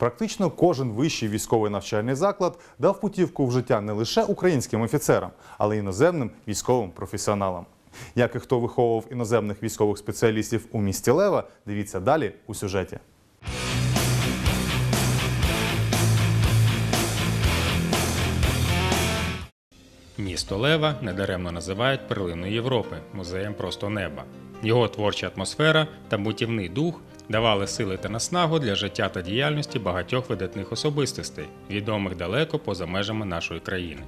Практично кожен вищий військовий навчальний заклад дав путівку в життя не лише українським офіцерам, але й іноземним військовим професіоналам. Як і хто виховував іноземних військових спеціалістів у місті Лева, дивіться далі у сюжеті. Місто Лева недаремно називають перлиною Європи, музеєм просто неба. Його творча атмосфера та бутівний дух давали сили та наснагу для життя та діяльності багатьох видатних особистостей, відомих далеко поза межами нашої країни.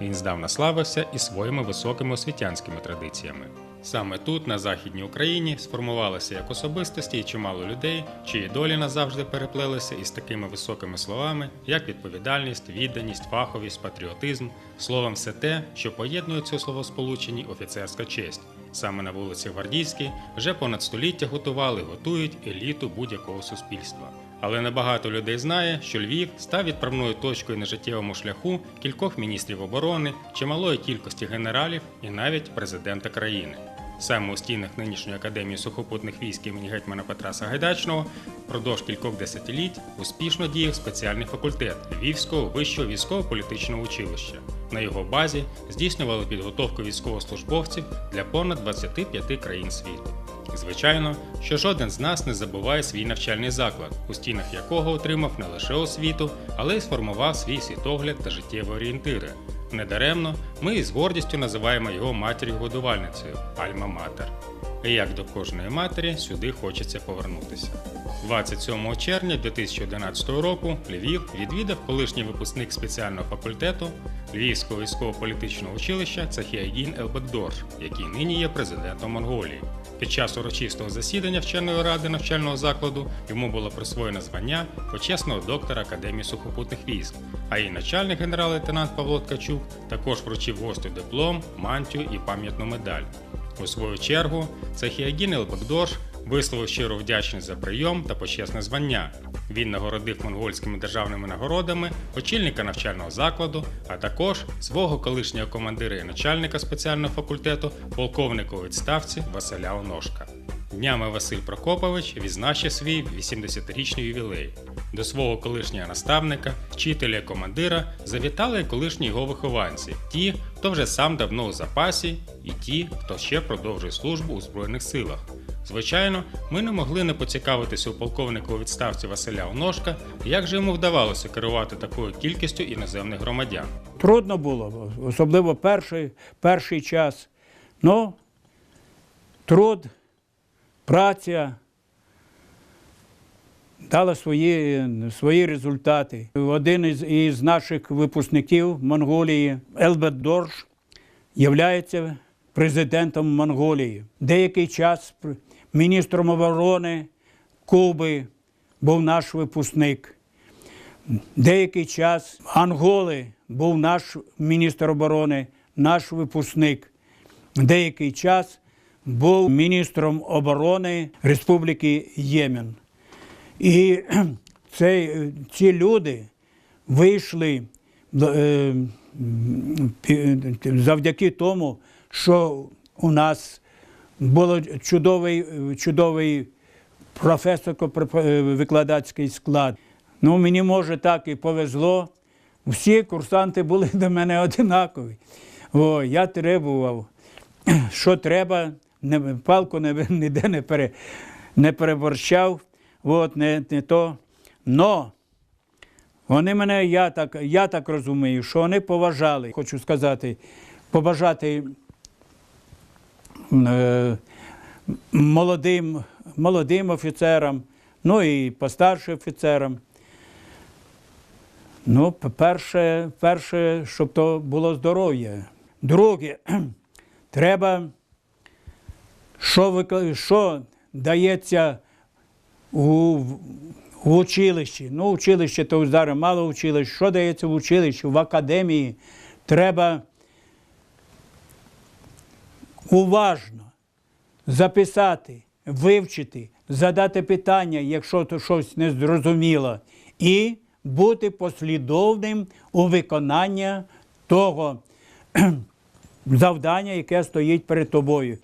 Він здавна славився і своїми високими освітянськими традиціями. Саме тут, на Західній Україні, сформувалися як особистості і чимало людей, чиї долі назавжди переплелися із такими високими словами, як відповідальність, відданість, фаховість, патріотизм, словом, все те, що поєднує цю словосполученні офіцерська честь. Саме на вулиці Гвардійській вже понад століття готували, готують еліту будь-якого суспільства. Але небагато людей знає, що Львів став відправною точкою на життєвому шляху кількох міністрів оборони, чималої кількості генералів і навіть президента країни. Саме у стінах нинішньої академії сухопутних військ імені гетьмана Петра Сагайдачного впродовж кількох десятиліть успішно діяв спеціальний факультет Львівського вищого військово-політичного училища. На його базі здійснювали підготовку військовослужбовців для понад 25 країн світу. Звичайно, що жоден з нас не забуває свій навчальний заклад, у стінах якого отримав не лише освіту, але й сформував свій світогляд та життєві орієнтири. Недаремно ми із гордістю називаємо його матір'ю-годувальницею Альма-Матер. Як до кожної матері, сюди хочеться повернутися. 27 червня 2011 року Львів відвідав колишній випускник спеціального факультету Львівського військово-політичного училища Цахіагін Елбекдорж, який нині є президентом Монголії. Під час урочистого засідання вченої ради навчального закладу йому було присвоєно звання почесного доктора Академії сухопутних військ, а її начальник генерал-лейтенант Павло Ткачук також вручив гостю диплом, мантію і пам'ятну медаль. У свою чергу Сахіагін Елбекдорж висловив щиру вдячність за прийом та почесне звання. Він нагородив монгольськими державними нагородами очільника навчального закладу, а також свого колишнього командира і начальника спеціального факультету, полковника у відставці Василя Оношка. Днями Василь Прокопович відзначив свій 80-річний ювілей. До свого колишнього наставника, вчителя командира завітали колишні його вихованці, ті, хто вже сам давно у запасі, і ті, хто ще продовжує службу у Збройних силах. Звичайно, ми не могли не поцікавитися у полковника у відставці Василя Оношка, як же йому вдавалося керувати такою кількістю іноземних громадян. Трудно було, особливо перший, перший час. Ну, труд, праця дала свої, свої результати. Один із, із наших випускників Монголії, Елбет Дорж, є президентом Монголії. Деякий час міністром оборони Куби був наш випускник. Деякий час Анголи був наш міністр оборони, наш випускник. Деякий час був міністром оборони Республіки Ємен. І цей, ці люди вийшли е, завдяки тому, що у нас був чудовий, чудовий професорсько-викладацький склад. Ну, мені може так і повезло. Всі курсанти були до мене одинакові. О, я требував, що треба, не, палку не, ніде не, пере, не переборщав, от, не, не то. Но вони мене, я так, я так розумію, що вони поважали. Хочу сказати, побажати е, молодим, молодим офіцерам, ну і постаршим офіцерам. Ну, перше, перше, щоб то було здоров'я. Друге, треба, що, викла- що дається у, в училищі. Ну, училище то зараз мало училищ. Що дається в училищі, в академії, треба уважно записати, вивчити, задати питання, якщо то щось не зрозуміло, і бути послідовним у виконанні того завдання, яке стоїть перед тобою.